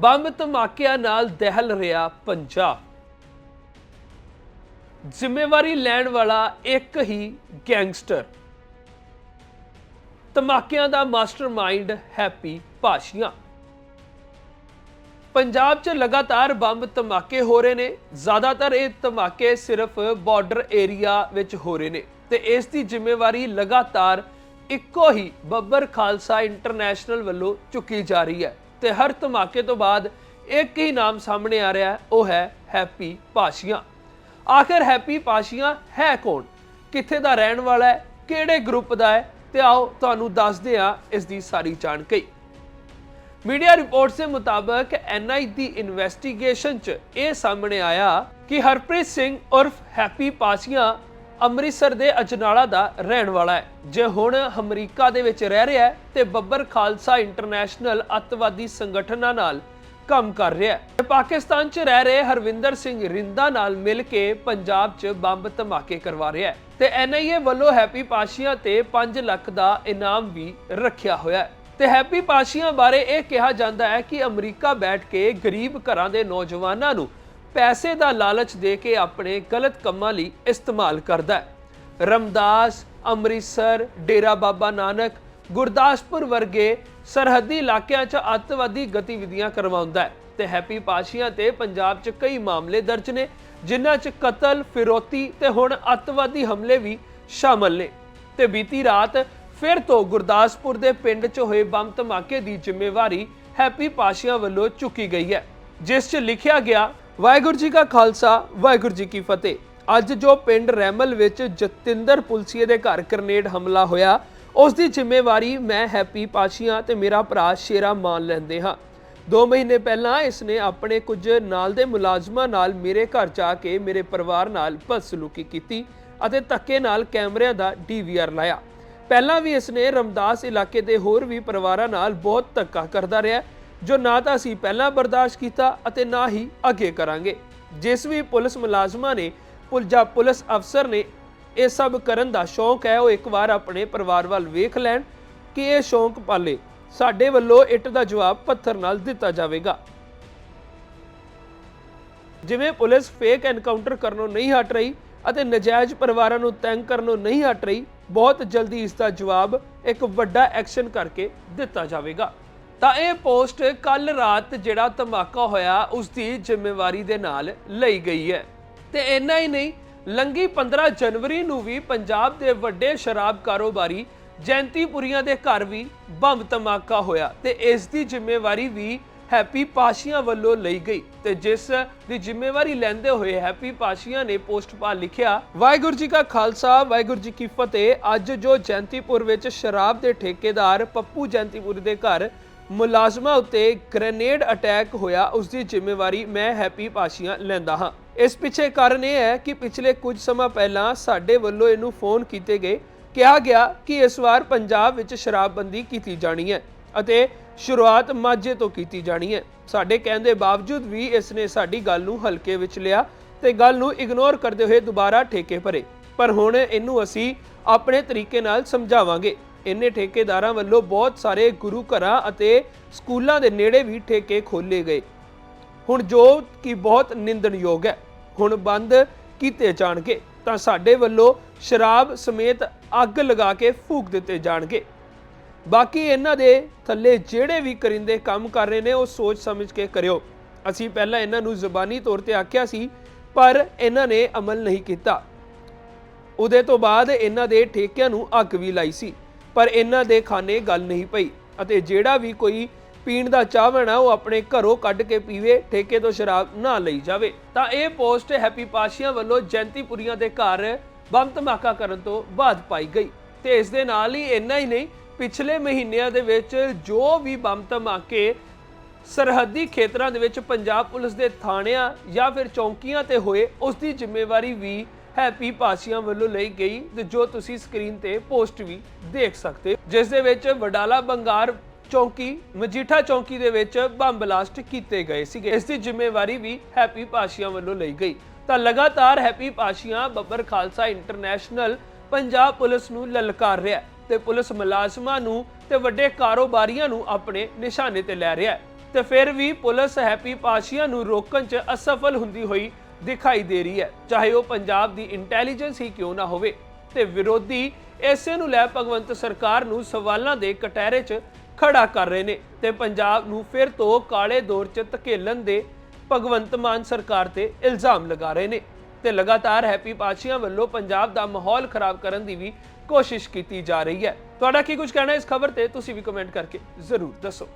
Bomb ਧਮਾਕਿਆਂ ਨਾਲ ਦਹਿਲ ਰਿਹਾ ਪੰਜਾਬ। ਜ਼ਿੰਮੇਵਾਰੀ ਲੈਣ ਵਾਲਾ ਇੱਕ ਹੀ ਗੈਂਗਸਟਰ। ਧਮਾਕਿਆਂ ਦਾ ਮਾਸਟਰਮਾਈਂਡ ਹੈਪੀ ਪਾਸ਼ੀਆਂ ਪੰਜਾਬ 'ਚ ਲਗਾਤਾਰ ਬੰਬ ਧਮਾਕੇ ਹੋ ਰਹੇ ਨੇ। ਜ਼ਿਆਦਾਤਰ ਇਹ ਧਮਾਕੇ ਸਿਰਫ ਬਾਰਡਰ ਏਰੀਆ ਵਿੱਚ ਹੋ ਰਹੇ ਨੇ ਤੇ ਇਸ ਦੀ ਜ਼ਿੰਮੇਵਾਰੀ ਲਗਾਤਾਰ ਇੱਕੋ ਹੀ ਬੱਬਰ ਖਾਲਸਾ ਇੰਟਰਨੈਸ਼ਨਲ ਵੱਲੋਂ ਚੁੱਕੀ ਜਾ ਰਹੀ ਹੈ। ਤੇ ਹਰ ਧਮਾਕੇ ਤੋਂ ਬਾਅਦ ਇੱਕ ਹੀ ਨਾਮ ਸਾਹਮਣੇ ਆ ਰਿਹਾ ਹੈ, ਉਹ ਹੈ ਹੈਪੀ ਭਾਸ਼ੀਆਂ ਆਖਰ ਹੈਪੀ ਪਾਸ਼ੀਆਂ ਹੈ ਕੌਣ? ਕਿੱਥੇ ਦਾ ਰਹਿਣ ਵਾਲਾ ਹੈ? ਕਿਹੜੇ ਗਰੁੱਪ ਦਾ ਹੈ? ਤੇ ਆਓ ਤੁਹਾਨੂੰ ਦੱਸਦੇ ਹਾਂ ਇਸ ਦੀ ਸਾਰੀ ਜਾਣਕਾਰੀ। ਮੀਡੀਆ ਰਿਪੋਰਟਸ ਦੇ ਮੁਤਾਬਕ ਐਨਆਈ ਦੀ ਇਨਵੈਸਟੀਗੇਸ਼ਨ 'ਚ ਇਹ ਸਾਹਮਣੇ ਆਇਆ ਕਿ ਹਰਪ੍ਰੀਤ ਸਿੰਘ ਉਰਫ ਹੈਪੀ ਪਾਸੀਆਂ ਅੰਮ੍ਰਿਤਸਰ ਦੇ ਅਜਨਾਲਾ ਦਾ ਰਹਿਣ ਵਾਲਾ ਹੈ। ਜੇ ਹੁਣ ਅਮਰੀਕਾ ਦੇ ਵਿੱਚ ਰਹਿ ਰਿਹਾ ਹੈ, ਤੇ ਬੱਬਰ ਖਾਲਸਾ ਇੰਟਰਨੈਸ਼ਨਲ ਅੱਤਵਾਦੀ ਸੰਗਠਨਾਂ ਨਾਲ ਕੰਮ ਕਰ ਰਿਹਾ ਹੈ। ਪਾਕਿਸਤਾਨ 'ਚ ਰਹਿ ਰਹੇ ਹਰਵਿੰਦਰ ਸਿੰਘ ਰਿੰਦਾ ਨਾਲ ਮਿਲ ਕੇ ਪੰਜਾਬ 'ਚ ਬੰਬ ਧਮਾਕੇ ਕਰਵਾ ਰਿਹਾ ਹੈ। ਤੇ ਐਨਆਈਏ ਵੱਲੋਂ ਹੈਪੀ ਪਾਸ਼ੀਆਂ ਤੇ 5 ਲੱਖ ਦਾ ਇਨਾਮ ਵੀ ਰੱਖਿਆ ਹੋਇਆ ਹੈ। ਤੇ ਹੈਪੀ ਪਾਸ਼ੀਆਂ ਬਾਰੇ ਇਹ ਕਿਹਾ ਜਾਂਦਾ ਹੈ ਕਿ ਅਮਰੀਕਾ ਬੈਠ ਕੇ ਗਰੀਬ ਘਰਾਂ ਦੇ ਨੌਜਵਾਨਾਂ ਨੂੰ ਪੈਸੇ ਦਾ ਲਾਲਚ ਦੇ ਕੇ ਆਪਣੇ ਗਲਤ ਕੰਮਾਂ ਲਈ ਇਸਤੇਮਾਲ ਕਰਦਾ ਹੈ। ਰਮਦਾਸ, ਅੰਮ੍ਰਿਤਸਰ, ਡੇਰਾ ਬਾਬਾ ਨਾਨਕ, ਗੁਰਦਾਸਪੁਰ ਵਰਗੇ ਸਰਹੱਦੀ ਇਲਾਕਿਆਂ 'ਚ ਅੱਤਵਾਦੀ ਗਤੀਵਿਧੀਆਂ ਕਰਵਾਉਂਦਾ ਹੈ ਤੇ ਹੈਪੀ ਪਾਸ਼ੀਆਂ ਤੇ ਪੰਜਾਬ 'ਚ ਕਈ ਮਾਮਲੇ ਦਰਜ ਨੇ, ਜਿਨ੍ਹਾਂ 'ਚ ਕਤਲ, ਫਿਰੋਤੀ ਤੇ ਹੁਣ ਅੱਤਵਾਦੀ ਹਮਲੇ ਵੀ ਸ਼ਾਮਲ ਨੇ। ਤੇ ਬੀਤੀ ਰਾਤ ਫਿਰ ਤੋਂ ਗੁਰਦਾਸਪੁਰ ਦੇ ਪਿੰਡ 'ਚ ਹੋਏ ਬੰਬ ਧਮਾਕੇ ਦੀ ਜ਼ਿੰਮੇਵਾਰੀ ਹੈਪੀ ਪਾਸ਼ੀਆਂ ਵੱਲੋਂ ਚੁੱਕੀ ਗਈ ਹੈ, ਜਿਸ 'ਚ ਲਿਖਿਆ ਗਿਆ ਵਾਹਿਗੁਰੂ ਜੀ ਕਾ ਖਾਲਸਾ, ਵਾਹਿਗੁਰੂ ਜੀ ਕੀ ਫਤਿਹ। ਅੱਜ ਜੋ ਪਿੰਡ ਰੈਮਲ ਵਿੱਚ ਜਤਿੰਦਰ ਪੁਲਸੀਏ ਦੇ ਘਰ ਗ੍ਰਨੇਡ ਹਮਲਾ ਹੋਇਆ, ਉਸ ਦੀ ਜ਼ਿੰਮੇਵਾਰੀ ਮੈਂ ਹੈਪੀ ਪਾਸ਼ੀਆਂ ਤੇ ਮੇਰਾ ਭਰਾ ਸ਼ੇਰਾ ਮਾਨ ਲੈਂਦੇ ਹਾਂ। 2 ਮਹੀਨੇ ਪਹਿਲਾਂ ਇਸ ਨੇ ਆਪਣੇ ਕੁਝ ਨਾਲ ਦੇ ਮੁਲਾਜ਼ਮਾਂ ਨਾਲ ਮੇਰੇ ਘਰ ਜਾ ਕੇ ਮੇਰੇ ਪਰਿਵਾਰ ਨਾਲ ਬਦਸਲੂਕੀ ਕੀਤੀ ਅਤੇ ਧੱਕੇ ਨਾਲ ਕੈਮਰਿਆਂ ਦਾ ਡੀਵੀਆਰ ਲਾਇਆ। ਪਹਿਲਾਂ ਵੀ ਇਸ ਨੇ ਰਮਦਾਸ ਇਲਾਕੇ ਦੇ ਹੋਰ ਵੀ ਪਰਿਵਾਰਾਂ ਨਾਲ ਬਹੁਤ ਧੱਕਾ ਕਰਦਾ ਰਿਹਾ ਜੋ ਨਾ ਤਾਂ ਅਸੀਂ ਪਹਿਲਾਂ ਬਰਦਾਸ਼ਤ ਕੀਤਾ ਅਤੇ ਨਾ ਹੀ ਅੱਗੇ ਕਰਾਂਗੇ। ਜਿਸ ਵੀ ਪੁਲਿਸ ਮੁਲਾਜ਼ਮਾਂ ਨੇ, ਪੁਲਜਾ ਪੁਲਿਸ ਅਫਸਰ ਨੇ ਇਹ ਸਭ ਕਰਨ ਦਾ ਸ਼ੌਂਕ ਹੈ, ਉਹ ਇੱਕ ਵਾਰ ਆਪਣੇ ਪਰਿਵਾਰ ਵੱਲ ਵੇਖ ਲੈਣ ਕਿ ਇਹ ਸ਼ੌਂਕ ਪਾਲੇ। ਸਾਡੇ ਵੱਲੋਂ ਇੱਟ ਦਾ ਜਵਾਬ ਪੱਥਰ ਨਾਲ ਦਿੱਤਾ ਜਾਵੇਗਾ। ਜਿਵੇਂ ਪੁਲਿਸ ਫੇਕ ਐਨਕਾਊਂਟਰ ਕਰਨੋਂ ਨਹੀਂ ਹਟ ਰਹੀ ਅਤੇ ਨਜਾਇਜ਼ ਪਰਿਵਾਰਾਂ ਨੂੰ ਤੰਗ ਕਰਨੋਂ ਨਹੀਂ ਹਟ ਰਹੀ, ਬਹੁਤ ਜਲਦੀ ਇਸ ਦਾ ਜਵਾਬ ਇੱਕ ਵੱਡਾ ਐਕਸ਼ਨ ਕਰਕੇ ਦਿੱਤਾ ਜਾਵੇਗਾ। ਤਾਂ ਇਹ ਪੋਸਟ ਕੱਲ ਰਾਤ ਜਿਹੜਾ ਧਮਾਕਾ ਹੋਇਆ, ਉਸ ਦੀ ਜ਼ਿੰਮੇਵਾਰੀ ਦੇ ਨਾਲ ਲਈ ਗਈ ਹੈ। ਤੇ ਇੰਨਾ ਹੀ ਨਹੀਂ ਲੰਗੀ 15 ਜਨਵਰੀ ਨੂੰ ਵੀ ਪੰਜਾਬ ਦੇ ਵੱਡੇ ਸ਼ਰਾਬ ਕਾਰੋਬਾਰੀ ਜੈਂਤੀਪੁਰੀਆਂ ਦੇ ਘਰ ਵੀ ਬੰਬ ਧਮਾਕਾ ਹੋਇਆ ਤੇ ਇਸ ਦੀ ਜ਼ਿੰਮੇਵਾਰੀ ਵੀ ਹੈਪੀ ਪਾਸ਼ੀਆਂ ਵੱਲੋਂ ਲਈ ਗਈ ਤੇ ਜਿਸ ਦੀ ਜ਼ਿੰਮੇਵਾਰੀ ਲੈਂਦੇ ਹੋਏ ਹੈਪੀ ਪਾਸ਼ੀਆਂ ਨੇ ਪੋਸਟ ਪਾ ਲਿਖਿਆ, ਵਾਹਿਗੁਰੂ ਜੀ ਕਾ ਖਾਲਸਾ, ਵਾਹਿਗੁਰੂ ਜੀ ਕੀ ਫਤਿਹ। ਅੱਜ ਜੋ ਜੈਂਤੀਪੁਰ ਵਿੱਚ ਸ਼ਰਾਬ ਦੇ ਠੇਕੇਦਾਰ ਪੱਪੂ ਜੈਂਤੀਪੁਰ ਦੇ ਘਰ ਮੁਲਾਜ਼ਮਾਂ ਉੱਤੇ ਗ੍ਰੇਨੇਡ ਅਟੈਕ ਹੋਇਆ ਉਸ ਦੀ ਜ਼ਿੰਮੇਵਾਰੀ ਮੈਂ ਹੈਪੀ ਪਾਸ਼ੀਆਂ ਲੈਂਦਾ ਹਾਂ। ਇਸ ਪਿੱਛੇ ਕਾਰਨ ਇਹ ਹੈ ਕਿ ਪਿਛਲੇ ਕੁਝ ਸਮਾਂ ਪਹਿਲਾਂ ਸਾਡੇ ਵੱਲੋਂ ਇਹਨੂੰ ਫੋਨ ਕੀਤੇ ਗਏ। ਕਿਹਾ ਗਿਆ ਕਿ ਇਸ ਵਾਰ ਪੰਜਾਬ ਵਿੱਚ ਸ਼ਰਾਬਬੰਦੀ ਕੀਤੀ ਜਾਣੀ ਹੈ ਅਤੇ ਸ਼ੁਰੂਆਤ ਮਾਝੇ ਤੋਂ ਕੀਤੀ ਜਾਣੀ ਹੈ। ਸਾਡੇ ਕਹਿਣ ਦੇ ਬਾਵਜੂਦ ਵੀ ਇਸ ਨੇ ਸਾਡੀ ਗੱਲ ਨੂੰ ਹਲਕੇ ਵਿੱਚ ਲਿਆ ਤੇ ਗੱਲ ਨੂੰ ਇਗਨੋਰ ਕਰਦੇ ਹੋਏ ਦੁਬਾਰਾ ਠੇਕੇ ਭਰੇ। ਪਰ ਹੁਣ ਇਹਨੂੰ ਅਸੀਂ ਆਪਣੇ ਤਰੀਕੇ ਨਾਲ ਸਮਝਾਵਾਂਗੇ। ਇੰਨੇ ਠੇਕੇਦਾਰਾਂ ਵੱਲੋਂ ਬਹੁਤ ਸਾਰੇ ਗੁਰੂ ਘਰਾਂ ਅਤੇ ਸਕੂਲਾਂ ਦੇ ਨੇੜੇ ਵੀ ਠੇਕੇ ਖੋਲੇ ਗਏ। ਹੁਣ ਜੋ ਕਿ ਬਹੁਤ ਨਿੰਦਣਯੋਗ ਹੈ, ਹੁਣ ਬੰਦ ਕੀਤੇ ਜਾਣਗੇ, ਤਾਂ ਸਾਡੇ ਵੱਲੋਂ ਸ਼ਰਾਬ ਸਮੇਤ ਅੱਗ ਲਗਾ ਕੇ ਫੂਕ ਦਿੱਤੇ ਜਾਣਗੇ। ਬਾਕੀ ਇਹਨਾਂ ਦੇ ਥੱਲੇ ਜਿਹੜੇ ਵੀ ਕਰਿੰਦੇ ਕੰਮ ਕਰ ਰਹੇ ਨੇ, ਉਹ ਸੋਚ ਸਮਝ ਕੇ ਕਰਿਓ। ਅਸੀਂ ਪਹਿਲਾਂ ਇਹਨਾਂ ਨੂੰ ਜ਼ੁਬਾਨੀ ਤੌਰ ਤੇ ਆਖਿਆ ਸੀ, ਪਰ ਇਹਨਾਂ ਨੇ ਅਮਲ ਨਹੀਂ ਕੀਤਾ। ਉਹਦੇ ਤੋਂ ਬਾਅਦ ਇਹਨਾਂ ਦੇ ਠੇਕਿਆਂ ਨੂੰ ਅੱਗ ਵੀ ਲਾਈ ਸੀ। ਪਰ ਇਹਨਾਂ ਦੇ ਖਾਨੇ ਗੱਲ ਨਹੀਂ ਪਈ ਅਤੇ ਜਿਹੜਾ ਵੀ ਕੋਈ ਪੀਣ ਦਾ ਚਾਹਵਣ ਆ ਉਹ ਆਪਣੇ ਘਰੋਂ ਕੱਢ ਕੇ ਪੀਵੇ, ਠੇਕੇ ਤੋਂ ਸ਼ਰਾਬ ਨਾ ਲਈ ਜਾਵੇ। ਤਾਂ ਇਹ ਪੋਸਟ ਹੈਪੀ ਪਾਸ਼ੀਆਂ ਵੱਲੋਂ ਜੈਂਤੀਪੁਰੀਆਂ ਦੇ ਘਰ ਬੰਬ ਧਮਾਕਾ ਕਰਨ ਤੋਂ ਬਾਅਦ ਪਾਈ ਗਈ ਤੇ ਇਸ ਦੇ ਨਾਲ ਹੀ ਇੰਨਾ ਹੀ ਨਹੀਂ, ਪਿਛਲੇ ਮਹੀਨਿਆਂ ਦੇ ਵਿੱਚ ਜੋ ਵੀ ਬੰਬ ਧਮਾਕੇ ਸਰਹੱਦੀ ਖੇਤਰਾਂ ਦੇ ਵਿੱਚ ਪੰਜਾਬ ਪੁਲਿਸ ਦੇ ਥਾਣਿਆਂ ਜਾਂ ਫਿਰ ਚੌਂਕੀਆਂ ਤੇ ਹੋਏ, ਉਸ ਦੀ ਜ਼ਿੰਮੇਵਾਰੀ ਵੀ ਹੈਪੀ ਪਾਸੀਆਂ ਵੱਲੋਂ ਲਈ ਗਈ ਤੇ ਜੋ ਤੁਸੀਂ ਸਕਰੀਨ ਤੇ ਪੋਸਟ ਵੀ ਦੇਖ ਸਕਦੇ ਜਿਸ ਦੇ ਵਿੱਚ ਵਡਾਲਾ ਬੰਗਾਰ ਚੌਂਕੀ, ਮਜੀਠਾ ਚੌਂਕੀ ਦੇ ਵਿੱਚ ਬੰਬ ਬਲਾਸਟ ਕੀਤੇ ਗਏ ਸੀਗੇ। ਇਸ ਦੀ ਜ਼ਿੰਮੇਵਾਰੀ ਵੀ ਹੈਪੀ ਪਾਸ਼ੀਆਂ ਵੱਲੋਂ ਲਈ ਗਈ। ਤਾਂ ਲਗਾਤਾਰ happy Passian Babbar Khalsa international Punjab police ਨੂੰ ਲਲਕਾਰ ਰਿਹਾ ਤੇ ਪੁਲਿਸ ਮੁਲਾਜ਼ਮਾਂ ਨੂੰ ਤੇ ਵੱਡੇ ਕਾਰੋਬਾਰੀਆਂ ਨੂੰ ਆਪਣੇ ਨਿਸ਼ਾਨੇ ਤੇ ਲੈ ਰਿਹਾ ਤੇ ਫਿਰ ਵੀ ਪੁਲਿਸ ਹੈਪੀ ਪਾਸ਼ੀਆਂ ਨੂੰ ਰੋਕਣ 'ਚ ਅਸਫਲ ਹੁੰਦੀ ਹੋਈ ਦਿਖਾਈ ਦੇ ਰਹੀ ਹੈ। ਚਾਹੇ ਉਹ ਪੰਜਾਬ ਦੀ ਇੰਟੈਲੀਜੈਂਸ ਹੀ ਕਿਉਂ ਨਾ ਹੋਵੇ। ਤੇ ਵਿਰੋਧੀ ਇਸੇ ਨੂੰ ਲੈ ਭਗਵੰਤ ਸਰਕਾਰ ਨੂੰ ਸਵਾਲਾਂ ਦੇ ਕਟਹਿਰੇ 'ਚ ਖੜਾ ਕਰ ਰਹੇ ਨੇ ਤੇ ਪੰਜਾਬ ਨੂੰ ਫਿਰ ਤੋਂ ਕਾਲੇ ਦੌਰ 'ਚ ਧਕੇਲਣ ਦੇ ਭਗਵੰਤ ਮਾਨ ਸਰਕਾਰ ਤੇ ਇਲਜ਼ਾਮ ਲਗਾ ਰਹੇ ਨੇ। ਤੇ ਲਗਾਤਾਰ ਹੈਪੀ ਪਾਸ਼ੀਆਂ ਵੱਲੋਂ ਪੰਜਾਬ ਦਾ ਮਾਹੌਲ ਖਰਾਬ ਕਰਨ ਦੀ ਵੀ ਕੋਸ਼ਿਸ਼ ਕੀਤੀ ਜਾ ਰਹੀ ਹੈ। ਤੁਹਾਡਾ ਕੀ ਕੁਝ ਕਹਿਣਾ ਇਸ ਖਬਰ ਤੇ? ਤੁਸੀਂ ਵੀ ਕਮੈਂਟ ਕਰਕੇ ਜ਼ਰੂਰ ਦੱਸੋ।